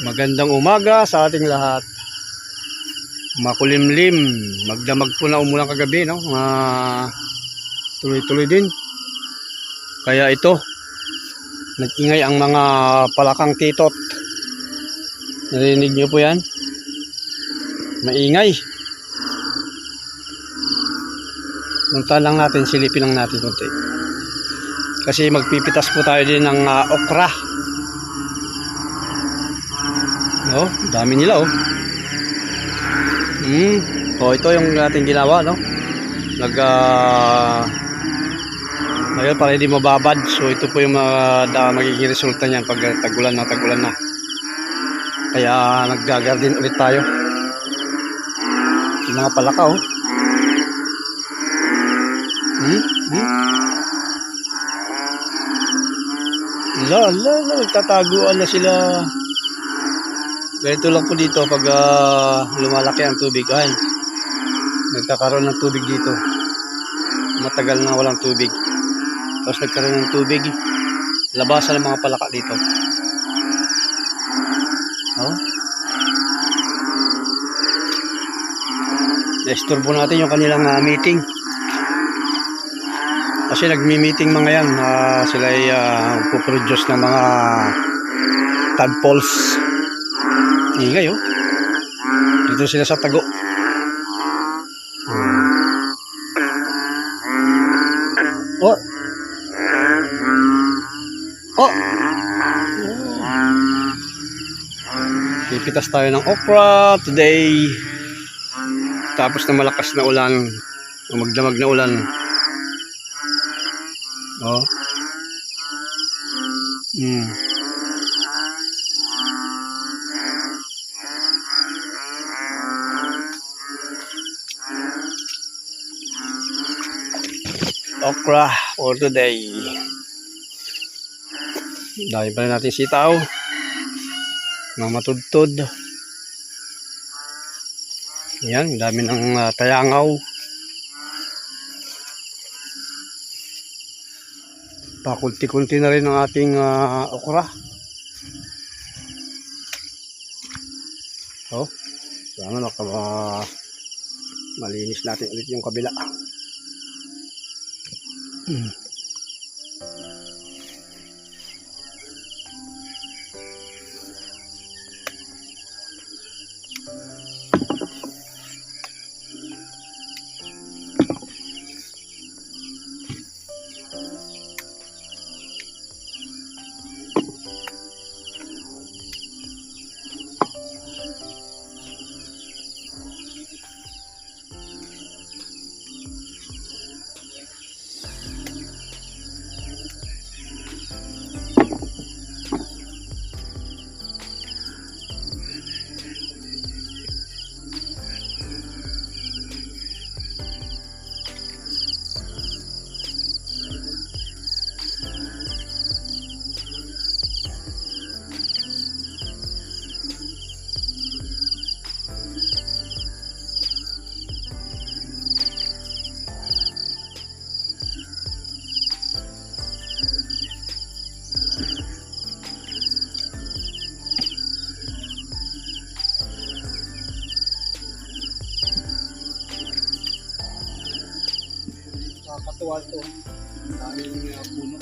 Magandang umaga sa ating lahat. Makulimlim, magdamag po na umulan kagabi, no? Mga tuloy-tuloy din. Kaya ito, nag-ingay ang mga palakang titot. Narinig niyo po yan? Maingay. Punta lang natin, silipin lang natin konti. Kasi magpipitas po tayo din ng ah, okra. Oh, dami nila oh. Hmm. Oh, ito yung ating ginawa, no? Nag ah, Ngayon para hindi mababad. So ito po yung mga da, magiging resulta niyan pag ah, tagulan na tagulan na. Kaya naggagarden ulit tayo. Yung mga palaka oh. Hmm? Hmm? La, la, la, tataguan na sila. Ganito lang po dito pag ah, lumalaki ang tubig. Ay, nagkakaroon ng tubig dito. Matagal na walang tubig. Tapos nagkaroon ng tubig. Labasan ng mga palaka dito. Oh. Na-istorbo natin yung kanilang ah, meeting. Kasi nagmi-meeting mga yan. ah, sila ay uh, puproduce ng mga tadpoles. Ingay oh. Dito sila sa tago. Hmm. Oh. Oh. Pipitas tayo ng okra today. Tapos na malakas na ulan. Magdamag na ulan. Oh. Hmm. Okra for today. Dahil pa natin sitaw. Mga matudtod. Yan, dami ng ah, tayangaw. Pakunti-kunti na rin ang ating ah, okra. Oh, sana maka malinis natin ulit yung kabila. Mm. Nakakatuwa ito. Daming uh, puno.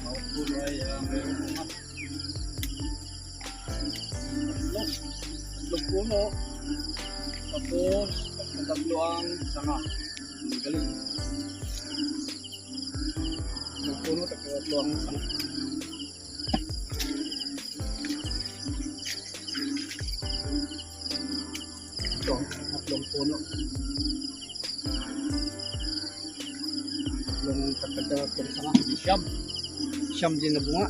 Bawat puno ay uh, mayroong bunga. Tatlo. Tatlong puno. Tapos, tatlo ang sanga. Ang galing. Tatlong puno, tatlo ang sanga. Ito, tatlong puno. Tatlong tatagdagang sanga. Siyam. Siyam din na bunga.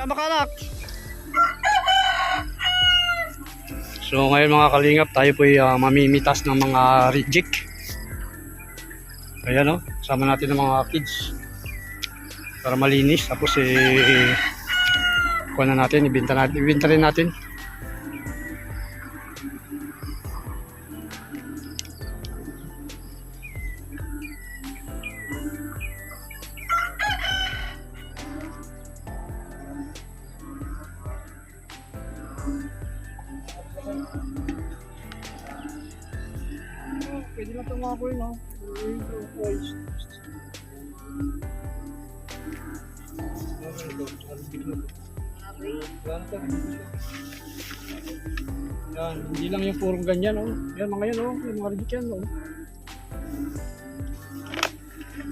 Diyan makanak. So ngayon mga kalingap, tayo po uh, mamimitas ng mga reject. Ayan o, sama natin ng mga kids. Para malinis. Tapos eh, kuha na natin, ibenta natin, ibenta rin natin. Pwede na itong mga kuya, no? Yan, hindi lang yung purong ganyan, oh. Yan, mga yan, oh. Yung mga reject yan, oh.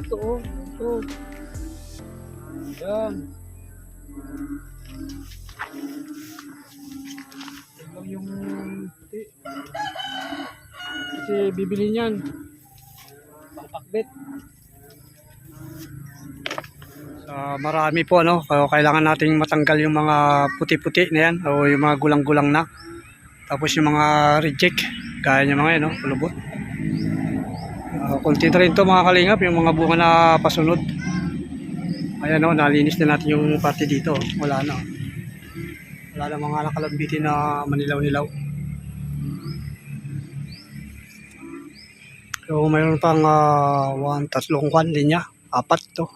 Ito, oh. Ito. Yan. Yan yung. Kasi bibili niyan. Pangpakbet. Sa marami po ano, kailangan nating matanggal yung mga puti-puti na yan o yung mga gulang-gulang na. Tapos yung mga reject, kaya niya mga yan, no, kulubot. Uh, konti na rin to mga kalingap, yung mga bunga na pasunod. Ayan o, nalinis na natin yung parte dito. Wala na. Wala na mga nakalambitin na manilaw-nilaw. So mayroon pang uh, one, tatlong kwan linya. Apat to.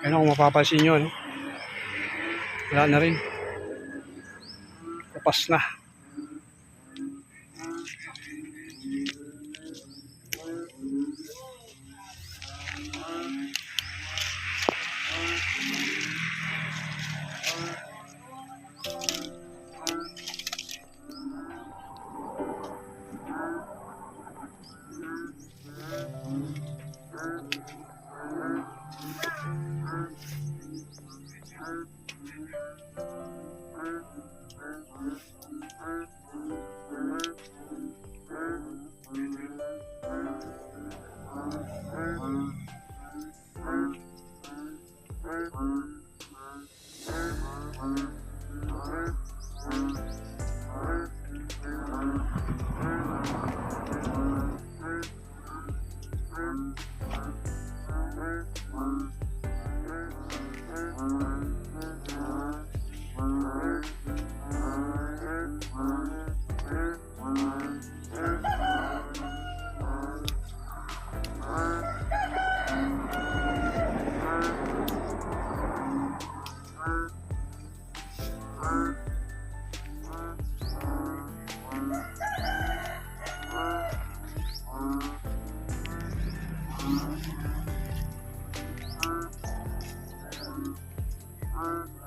Ayan kung mapapansin nyo. No? Wala na rin. Kapas na. Mm-hmm. Uh-huh.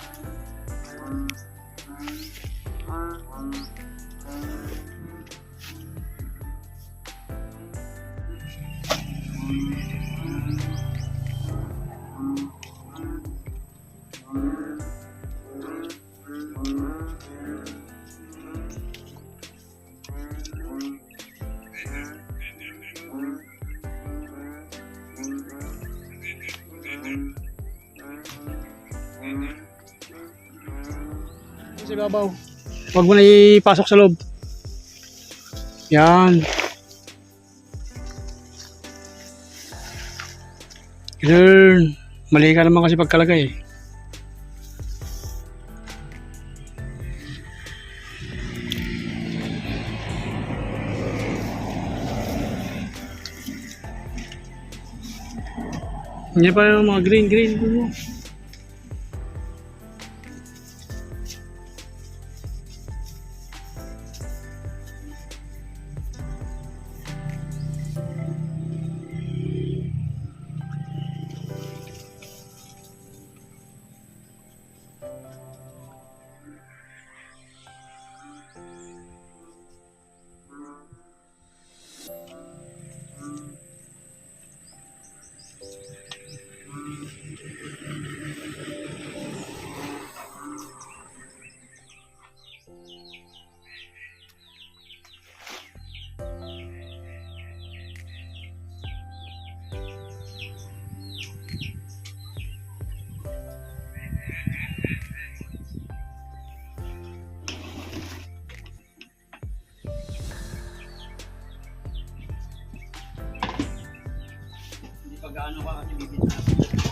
Babaw. Huwag mo na ipasok sa loob. Yan. Ganun. Mali ka naman kasi pagkalagay. eh. Hindi pa yung mga green green mag-ano ka kasi bibitasin.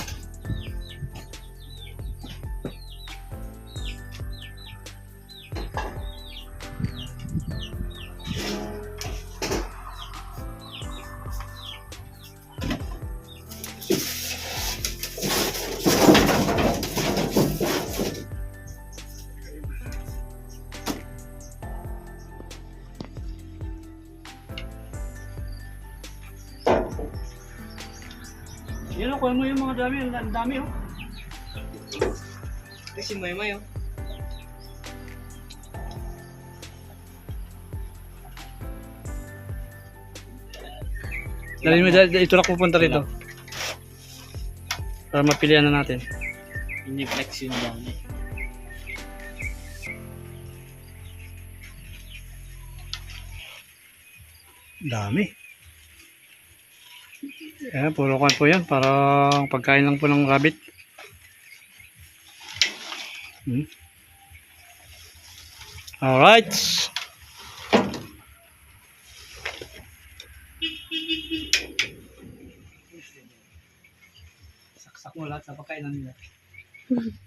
Mo. kuha mo yung mga dami, ang dami oh. Kasi may may oh. Dali mo, dali, ito na pupunta rito. Para mapilian na natin. Hindi flex yung dami. Dami. Ayan, puro kan po yan. Para pagkain lang po ng rabbit. Hmm. Alright. Saksak mo lahat sa pagkainan nila.